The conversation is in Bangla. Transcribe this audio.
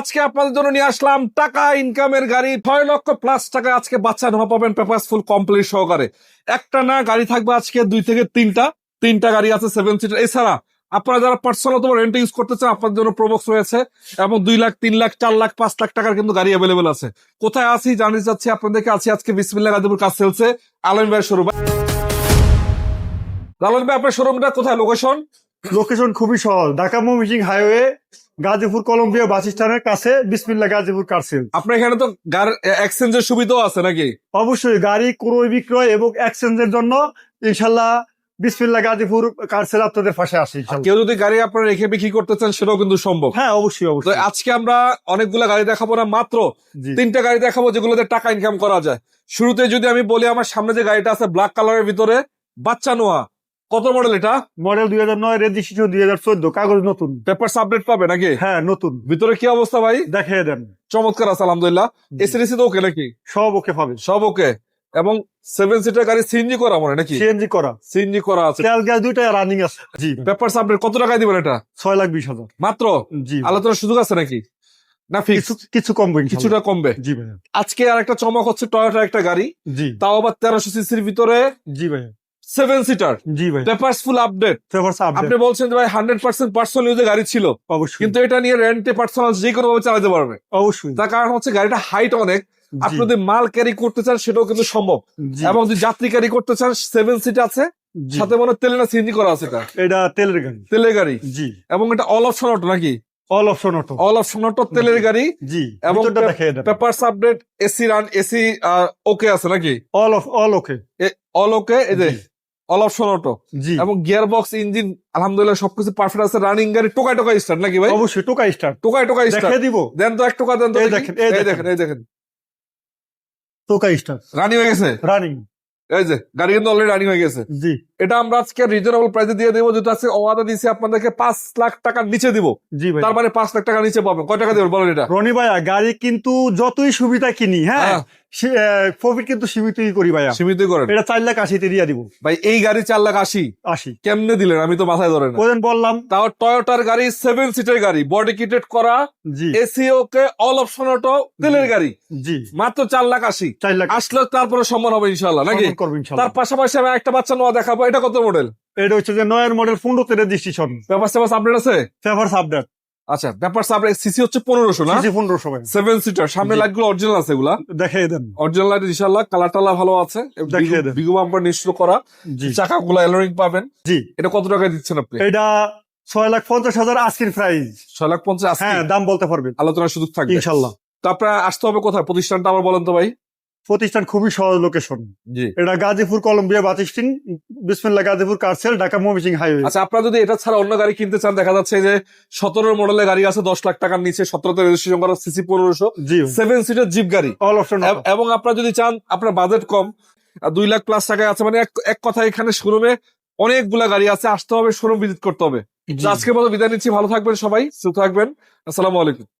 আজকে আপনাদের জন্য নিয়ে আসলাম টাকা ইনকামের গাড়ি। ছয় লক্ষ প্লাস টাকা আজকে বাচ্চা নেওয়া পাবেন পেপার ফুল কমপ্লিট সহকারে। একটা না, গাড়ি থাকবে আজকে দুই থেকে তিনটা। তিনটা গাড়ি আছে সেভেন সিটার এছাড়া আপনারা যারা পার্সোনাল তোমার রেন্ট ইউজ করতে চান, আপনাদের জন্য প্রবক্স রয়েছে এবং দুই লাখ, তিন লাখ, চার লাখ, পাঁচ লাখ টাকার কিন্তু গাড়ি অ্যাভেলেবেল আছে। কোথায় আছি জানিয়ে যাচ্ছি আপনাদেরকে। আছি আজকে বিসমিল্লা গাজীপুর কাজ চলছে আলম ভাইয়ের শোরুম লালন ভাই, আপনার শোরুমটা কোথায়? লোকেশন লোকেশন খুবই সহজ। Dhaka Mymensingh highway Gazipur Colombia bus স্ট্যান্ডের কাছে বিসমিল্লা গাজীপুর কারসেল আপনার এখানে তো এক্সচেঞ্জের সুবিধাও আছে নাকি? অবশ্যই গাড়ি ক্রয় বিক্রয় এবং এক্সচেঞ্জের জন্য ইনশাল্লাহ বিসমিল্লা গাজীপুর কারসেল আপনাদের পাশে আসে কেউ যদি গাড়ি আপনারা রেখে বিক্রি করতে চান সেটাও কিন্তু সম্ভব। হ্যাঁ অবশ্যই অবশ্যই। আজকে আমরা অনেকগুলো গাড়ি দেখাবো না মাত্র তিনটা গাড়ি দেখাবো যেগুলোতে টাকা ইনকাম করা যায়। শুরুতে যদি আমি বলি আমার সামনে যে গাড়িটা আছে ব্ল্যাক কালারের ভিতরে বাচ্চা নোয়া। কত মডেল এটা? মডেল দুই হাজার নয় রেজিস্ট্রেশন দুই হাজার চোদ্দ কাগজ নতুন। পেপার আপডেট পাবে নাকি? হ্যাঁ নতুন। ভিতরে কি অবস্থা ভাই? দেখিয়ে দেন। চমৎকার আছে আলহামদুলিল্লাহ। এসিডিসি তো ওকে নাকি? সব ওকে পাবে। সব ওকে এবং সেভেন সিটার গাড়ি সিএনজি করা মনে নাকি? সিএনজি করা। সিএনজি করা আছে। তেল গ্যাস দুইটা রানিং আছে। জি পেপার আপডেট কত টাকায় দিবেন এটা? ছয় লাখ বিশ হাজার। মাত্র? জি। আলোচনার সুযোগ আছে নাকি? না ফিক্স কিছু কমবে। কিছুটা কমবে। জি ভাইয়া। আজকে আর একটা চমক হচ্ছে টয়োটা একটা গাড়ি। জি। তাও আবার তেরোশো সিসির ভিতরে। জি ভাইয়া। সেভেন সিটার জি ভাই। পেপার্স ফুল আপডেট আপডেট আপনি বলছেন যে ভাই হান্ড্রেড পার্সেন্ট পার্সোনাল ইউজে গাড়ি ছিল। অবশ্যই। কিন্তু এটা নিয়ে রেন্টে পার্সোনাল যে কোনো ভাবে চালাতে পারবে। অবশ্যই। তার কারণ হচ্ছে গাড়িটা হাইট অনেক। আপনি যদি মাল ক্যারি করতে চান সেটাও কিন্তু সম্ভব। এবং যদি যাত্রী ক্যারি করতে চান সেভেন সিট আছে। সাথে মনে তেলে না সিএনজি করা আছে এটা। এটা তেলের গাড়ি। তেলের গাড়ি। জি। এবং এটা অল অপশন অটো নাকি? All option auto all option auto তেলের গাড়ি। জি। এবং papers update AC run AC okay আছে নাকি? All off all okay all okay এই যে। অল অপশন অটো জি। এবং গিয়ার বক্স ইঞ্জিন আলহামদুলিল্লাহ সবকিছু পারফেক্ট আছে। রানিং গাড়ি টোকায় টোকায় স্টার্ট নাকি ভাই? অবশ্যই টোকা স্টার্ট টোকায় টোকায় স্টার্ট দেখিয়ে দিব। দেন তো এক টোকা দেন তো এই দেখেন, এই দেখেন। এই দেখেন। টোকা স্টার্ট রানি হয়ে গেছে? রানিং এই যে গাড়ি কিন্তু অলরেডি রানি হয়ে গেছে। জি। এটা আমরা আজকে রিজনেবল প্রাইসে দিয়ে দেবো। যেটা আছে ওয়াদা দিয়েছি আপনাদেরকে পাঁচ লাখ টাকার নিচে দিব। জি ভাই। তার মানে পাঁচ লাখ টাকা নিচে পাবেন। কয় টাকা দেবেন বলেন এটা? রনি ভাইয়া গাড়ি কিন্তু যতই সুবিধা কিনি হ্যাঁ? হ্যাঁ। প্রফিট কিন্তু সীমিতই করি ভাইয়া। সীমিত করেন? এটা চার লাখ আশিতে দিয়ে দিব। ভাই এই গাড়ি চার লাখ আশি? আশি। কেমনে দিলেন? আমি তো মাথায় ধরে না। বললাম। তাও টয়োটার গাড়ি সেভেন সিটের গাড়ি বডি কিটেড করা জি। AC okay all option auto তেলের গাড়ি। জি। মাত্র চার লাখ আশি। চার লাখ আসলে তারপরে সম্মান হবে ইনশাল্লাহ নাকি? তার পাশাপাশি আমি একটা বাচ্চা নোয়া দেখাবো এটা কত মডেল এটা হচ্ছে যে নয়ের মডেল পনেরোতে রেজিস্ট্রেশন ব্যাপার স্যাপার আপডেট আছে? ফেভার্স আপডেট আচ্ছা ব্যাপার আপডেট সিসি হচ্ছে পনেরোশো না? পনেরোশো সেভেন সিটার সামনে জি। লাইটগুলো অরিজিনাল আছে এগুলা। দেখিয়ে দেন। অরিজিনাল লাইট ইনশাল্লাহ কালার টালার ভালো আছে। দেখিয়ে দেন। বিগু বাম্পার নিশ্চিত করা। জি। চাকা গুলো এলোরিং পাবেন। জি। এটা কত টাকা দিচ্ছেন আপনি? এটা ছয় লাখ পঞ্চাশ হাজার আজকের প্রাইস ছয় লাখ পঞ্চাশ হ্যাঁ দাম বলতে পারবেন। আলোচনার সুযোগ থাকবে। ইনশাল্লাহ তো আপনার আসতে হবে কোথায়? প্রতিষ্ঠানটা আবার বলেন তো ভাই। প্রতিষ্ঠান খুবই সহজ লোকেশন এটা Gazipur Colombia বাতিস্টিন Bismillah Gazipur car sale Dhaka Mymensingh highway আচ্ছা আপনারা যদি এটা ছাড়া অন্য গাড়ি কিনতে চান দেখা যাচ্ছে যে সতেরো মডেলের গাড়ি আছে দশ লাখ টাকার নিচে সতেরোতে রেজিস্ট্রেশন করা সিসি পনেরোশো। সেভেন সিটের জিপ গাড়ি। অল অপশন এবং আপনারা যদি চান আপনার বাজেট কম দুই লাখ প্লাস টাকায় আছে মানে এক- কথা এখানে শোরুমে অনেকগুলা গাড়ি আছে আসতে হবে শোরুম ভিজিট করতে হবে। আজকের মতো বিদায় নিচ্ছি ভালো থাকবেন সবাই সুস্থ থাকবেন আসসালামু আলাইকুম।